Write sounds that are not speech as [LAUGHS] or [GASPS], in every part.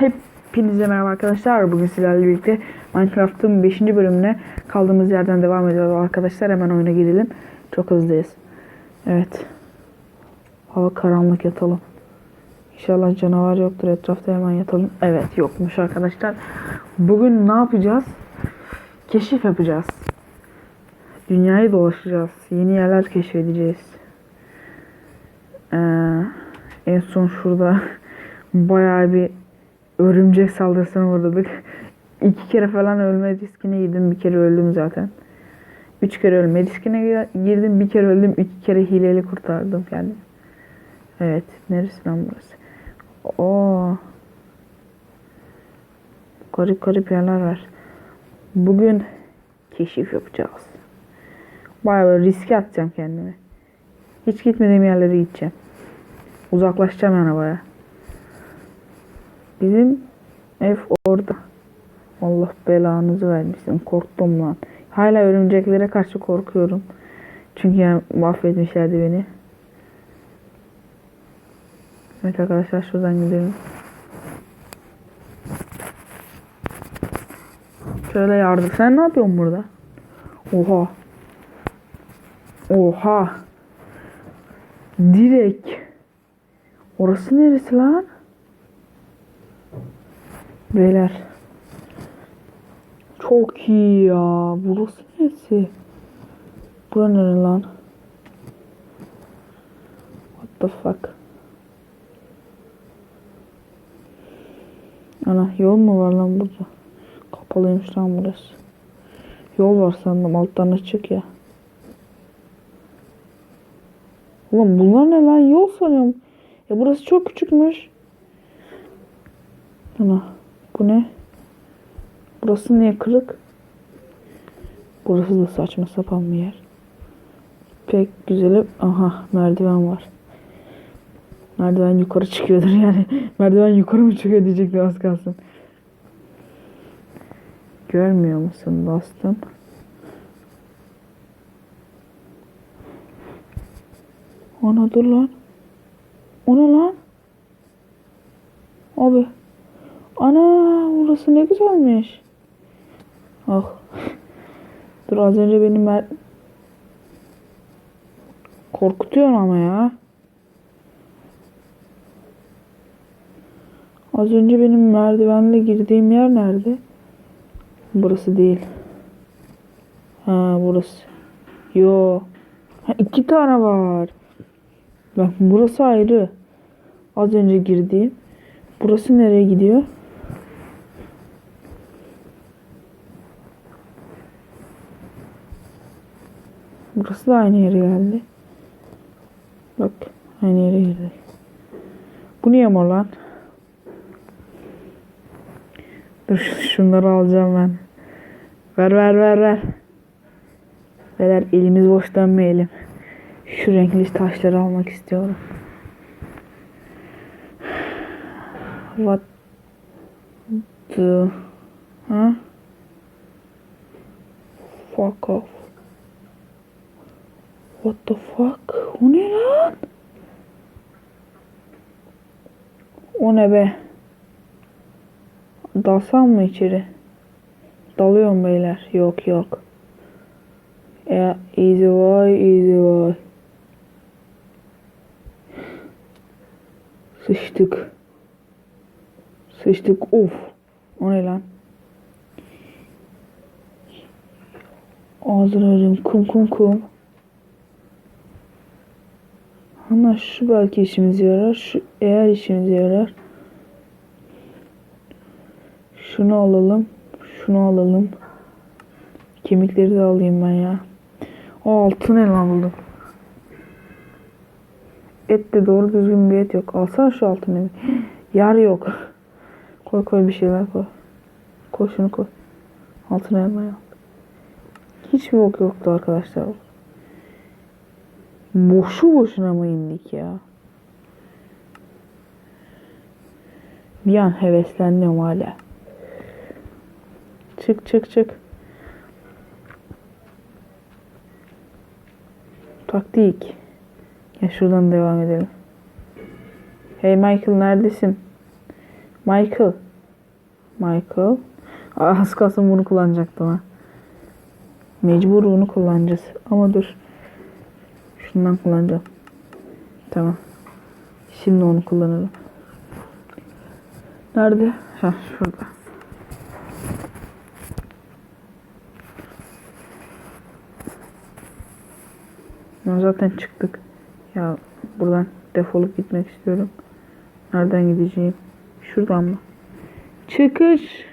Hepinize merhaba arkadaşlar. Bugün sizlerle birlikte Minecraft'ın 5. bölümüne kaldığımız yerden devam ediyoruz arkadaşlar. Hemen oyuna girelim. Çok hızlıyız. Evet. Hava karanlık yatalım. İnşallah canavar yoktur etrafta hemen yatalım. Evet yokmuş arkadaşlar. Bugün ne yapacağız? Keşif yapacağız. Dünyayı dolaşacağız. Yeni yerler keşfedeceğiz. Ee, en son şurada [LAUGHS] bayağı bir örümcek saldırısına uğradık. [LAUGHS] İki kere falan ölme riskine girdim. Bir kere öldüm zaten. Üç kere ölme riskine girdim. Bir kere öldüm. İki kere hileyle kurtardım kendimi. Evet. Neresi lan burası? Oo. Garip garip yerler var. Bugün keşif yapacağız. Bayağı böyle riske atacağım kendimi. Hiç gitmediğim yerlere gideceğim. Uzaklaşacağım yani bayağı. Bizim ev orada. Allah belanızı vermesin. Korktum lan. Hala örümceklere karşı korkuyorum. Çünkü yani mahvetmişlerdi beni. Evet arkadaşlar şuradan gidelim. Şöyle yardım. Sen ne yapıyorsun burada? Oha. Oha. Direkt. Orası neresi lan? Beyler. Çok iyi ya. Burası neresi? Bura nere lan? What the fuck? Ana yol mu var lan burada? Kapalıymış lan burası. Yol var sandım alttan açık ya. Ulan bunlar ne lan? Yol sanıyorum. Ya burası çok küçükmüş. Ana bu ne? Burası niye kırık? Burası da saçma sapan bir yer. Pek güzel. Aha merdiven var. Merdiven yukarı çıkıyordur yani. [LAUGHS] merdiven yukarı mı çıkıyor diyecektim az kalsın. Görmüyor musun dostum? Ana dur lan. O ne lan? Abi. Ana burası ne güzelmiş. Ah. Dur az önce benim mer... Korkutuyor ama ya. Az önce benim merdivenle girdiğim yer nerede? Burası değil. Ha burası. Yo. Ha, iki tane var. Bak burası ayrı. Az önce girdiğim. Burası nereye gidiyor? Burası da aynı yere geldi. Bak aynı yere girdi. Bu niye mor lan? Dur şunları alacağım ben. Ver ver ver ver. Beyler elimiz boş dönmeyelim. Şu renkli taşları almak istiyorum. What the huh? Fuck off. What the fuck? O ne lan? O ne be? Dalsam mı içeri? Dalıyorum beyler. Yok yok. Ya easy boy, easy boy. Sıçtık. Sıçtık. Of. O ne lan? Ağzına ödüm. Kum kum kum. Ana şu belki işimize yarar. Şu eğer işimize yarar. Şunu alalım. Şunu alalım. Kemikleri de alayım ben ya. O altın elma buldum. Et de doğru düzgün bir et yok. Alsana şu altın elma. [GASPS] Yar yok. Koy koy bir şeyler koy. Koy şunu koy. Altın elma al. Hiç mi bok yoktu arkadaşlar? Boşu boşuna mı indik ya? Bir an heveslendim hala. Çık çık çık. Taktik. Ya şuradan devam edelim. Hey Michael neredesin? Michael Michael. Aa, az kalsın bunu kullanacaktım ha. Mecbur bunu kullanacağız. Ama dur. Şundan kullanacağım. Tamam. Şimdi onu kullanırım. Nerede? Ha şurada. Ya zaten çıktık. Ya buradan defolup gitmek istiyorum. Nereden gideceğim? Şuradan mı? Çıkış.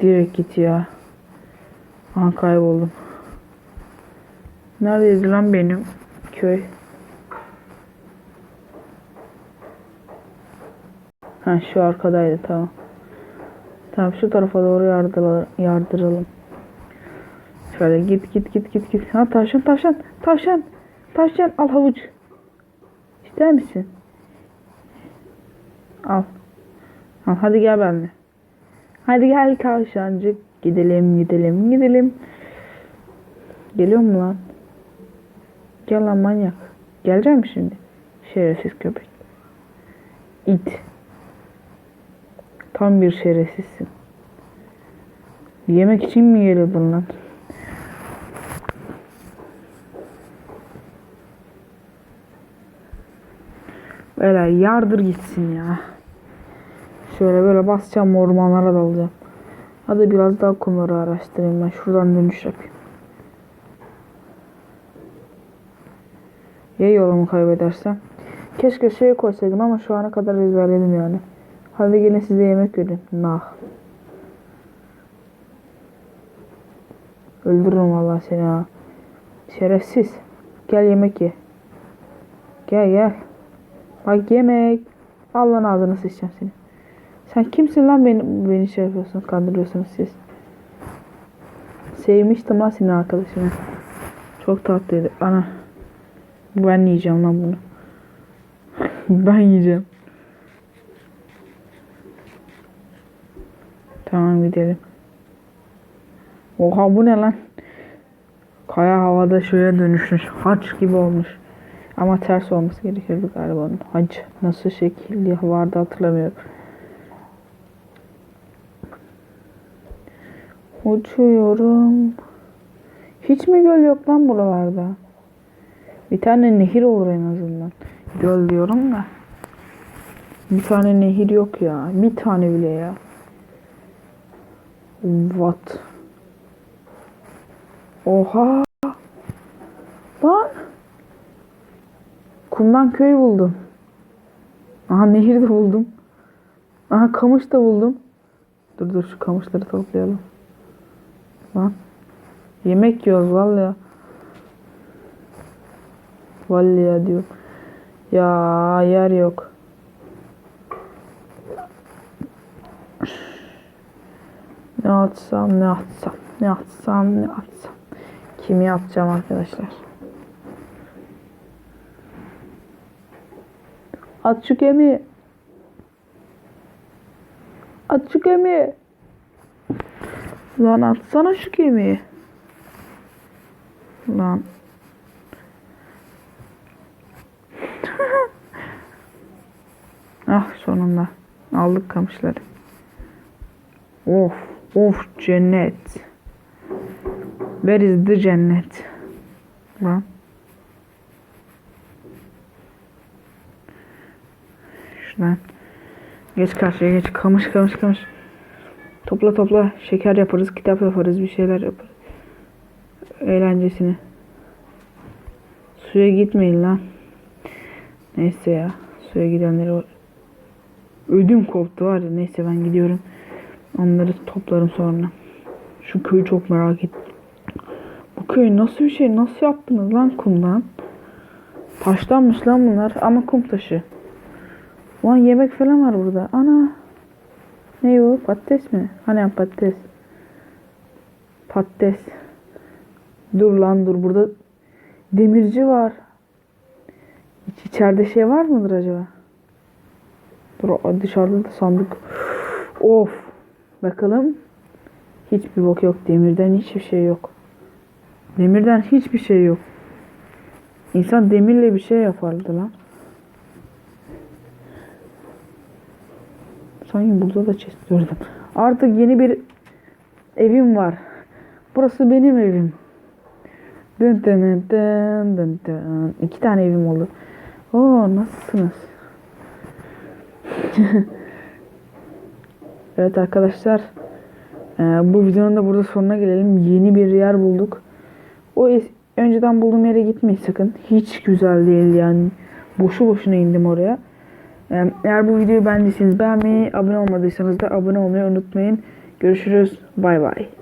Direkt git ya. Aha kayboldum. Neredeydi lan benim köy? Ha şu arkadaydı tamam. Tamam şu tarafa doğru yardıra, yardıralım. Şöyle git git git git git. Ha tavşan tavşan tavşan. Tavşan al havuç. İster misin? Al. Al hadi gel benimle. Hadi gel tavşancık. Gidelim gidelim gidelim. Geliyor mu lan? Gel lan manyak. Gelecek mi şimdi? Şerefsiz köpek. İt. Tam bir şerefsizsin. Yemek için mi geliyordun lan? Böyle yardır gitsin ya. Şöyle böyle basacağım ormanlara dalacağım. Hadi biraz daha kumları araştırayım ben. Şuradan dönüş yapayım. Ya yolumu kaybedersem? Keşke şey koysaydım ama şu ana kadar ezberledim yani. Hadi gelin size yemek verin. Nah. Öldürürüm vallahi seni ha. Şerefsiz. Gel yemek ye. Gel gel. Bak yemek. Al lan ağzını sıçacağım seni. Sen kimsin lan beni, beni şey yapıyorsun, kandırıyorsunuz siz. Sevmiştim lan senin arkadaşını. Çok tatlıydı. Ana. Ben yiyeceğim lan bunu. [LAUGHS] ben yiyeceğim. Tamam gidelim. Oha bu ne lan? Kaya havada şuraya dönüşmüş. Haç gibi olmuş. Ama ters olması gerekiyordu galiba onun. Hac nasıl şekilli vardı hatırlamıyorum. Uçuyorum. Hiç mi göl yok lan buralarda? Bir tane nehir olur en azından. Göl diyorum da. Bir tane nehir yok ya. Bir tane bile ya. What? Oha. Lan. Kumdan köy buldum. Aha nehir de buldum. Aha kamış da buldum. Dur dur şu kamışları toplayalım. Lan. Yemek yiyoruz vallahi. Vallahi ya diyor. Ya yer yok. Ne atsam ne atsam ne atsam ne atsam. Kimi atacağım arkadaşlar? At şu gemiyi. At şu gemiyi. Lan atsana şu gemiyi. Lan. Ah sonunda. Aldık kamışları. Of. Of cennet. Where is the cennet? Lan. Şuradan. Geç karşıya geç. Kamış kamış kamış. Topla topla. Şeker yaparız. Kitap yaparız. Bir şeyler yaparız. Eğlencesini. Suya gitmeyin lan. Neyse ya. Suya gidenleri. Ödüm koptu var ya. Neyse ben gidiyorum. Onları toplarım sonra. Şu köyü çok merak ettim. Bu köy nasıl bir şey? Nasıl yaptınız lan kumdan? Taşlanmış lan bunlar ama kum taşı. Ulan yemek falan var burada. Ana. Ne o? Patates mi? Hani patates. Patates. Dur lan dur burada demirci var. İç, içeride şey var mıdır acaba? Dur dışarıda da sandık. Of. Bakalım. Hiçbir bok yok. Demirden hiçbir şey yok. Demirden hiçbir şey yok. İnsan demirle bir şey yapardı lan. Sanki burada da chest gördüm. Artık yeni bir evim var. Burası benim evim. Dın dın dın dın dın. İki tane evim oldu. Oo nasılsınız? [LAUGHS] evet arkadaşlar. Ee, bu videonun da burada sonuna gelelim. Yeni bir yer bulduk. O önceden bulduğum yere gitmeyin sakın. Hiç güzel değil yani. Boşu boşuna indim oraya. Ee, Eğer bu videoyu beğendiyseniz beğenmeyi, abone olmadıysanız da abone olmayı unutmayın. Görüşürüz. Bay bay.